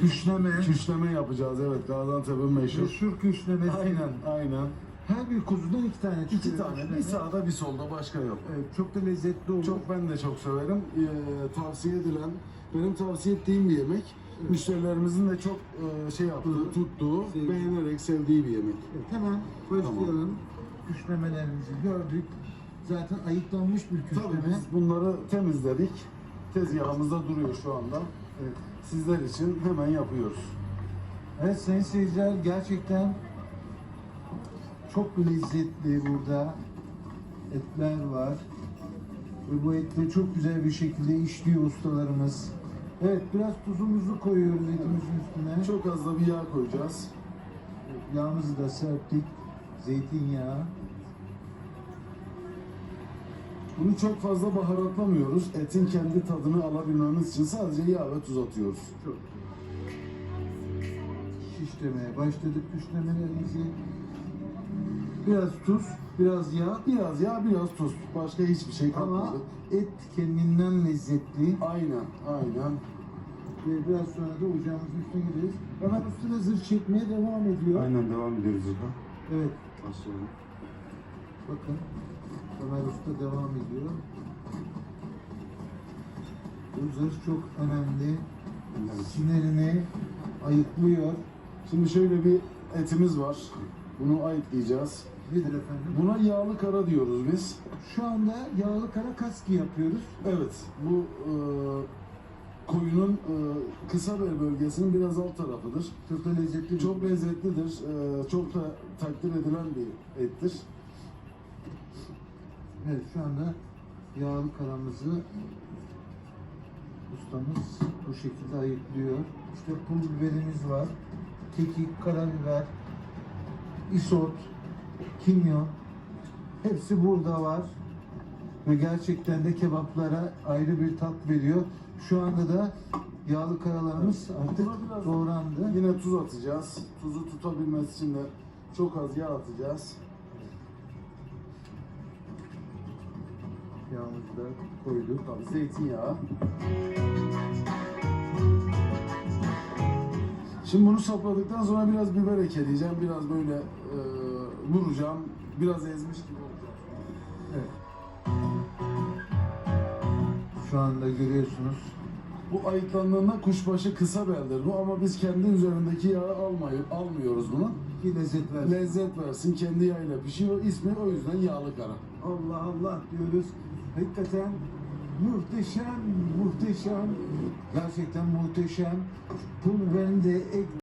Küşleme. Küşleme yapacağız evet Gaziantep'in meşhur. Meşhur küşlemesi. Aynen aynen. Her bir kuzudan iki tane çıkıyor. İki tane küşleme. bir sağda bir solda başka yok. Evet, çok da lezzetli olur. Çok ben de çok severim. Ee, tavsiye edilen, benim tavsiye ettiğim bir yemek. Müşterilerimizin de çok e, şey yaptığı, Hı. tuttuğu, Sevdiği. beğenerek sevdiği bir yemek. Evet, hemen başlayalım. Küşlemelerimizi gördük. Zaten ayıklanmış bir Tabii küşleme. biz bunları temizledik. Tezgahımızda duruyor şu anda. Evet. Sizler için hemen yapıyoruz. Evet sayın seyirciler gerçekten çok lezzetli burada etler var. Ve bu etleri çok güzel bir şekilde işliyor ustalarımız. Evet biraz tuzumuzu koyuyoruz etimizin üstüne. Çok az da bir yağ koyacağız. Yağımızı da serptik. Zeytinyağı. Bunu çok fazla baharatlamıyoruz. Etin kendi tadını alabilmemiz için sadece yağ ve tuz atıyoruz. Çok. Şişlemeye başladık küşlemelerimizi. Biraz tuz, biraz yağ. Biraz yağ, biraz tuz. Başka hiçbir şey Ama katmadık. et kendinden lezzetli. Aynen, aynen. Ve biraz sonra da ocağımızın üstüne gideriz. Usta da zırh çekmeye devam ediyor. Aynen devam ediyoruz burada. Evet, Başlayalım. Bakın. Ömer Usta devam ediyor. Bu zırh çok önemli. Sinirini ayıklıyor. Şimdi şöyle bir etimiz var. Bunu ayıklayacağız. Nedir efendim? Buna yağlı kara diyoruz biz. Şu anda yağlı kara kaski yapıyoruz. Evet, bu e, koyunun e, kısa bel bölgesinin biraz alt tarafıdır. Çok da lezzetli. Çok lezzetlidir. e, çok da takdir edilen bir ettir. Evet, şu anda yağlı karamızı ustamız bu şekilde ayıklıyor. İşte pul biberimiz var. Kekik, karabiber, isot, kimyon. Hepsi burada var. Ve gerçekten de kebaplara ayrı bir tat veriyor. Şu anda da yağlı karalarımız artık doğrandı. Yine tuz atacağız. Tuzu tutabilmesi için de çok az yağ atacağız. Da koyduk. Tabii zeytinyağı. Şimdi bunu sapladıktan sonra biraz biber ekleyeceğim. Biraz böyle e, vuracağım. Biraz ezmiş gibi olacak. Evet. Şu anda görüyorsunuz Bu ayıklandığında kuşbaşı kısa beldir bu ama biz kendi üzerindeki yağı almayıp almıyoruz bunu. ki lezzet versin. Lezzet versin, kendi yağıyla pişiyor. İsmi o yüzden yağlı kara. Allah Allah diyoruz. Hakikaten muhteşem, muhteşem. Gerçekten muhteşem. Pul biberini de ek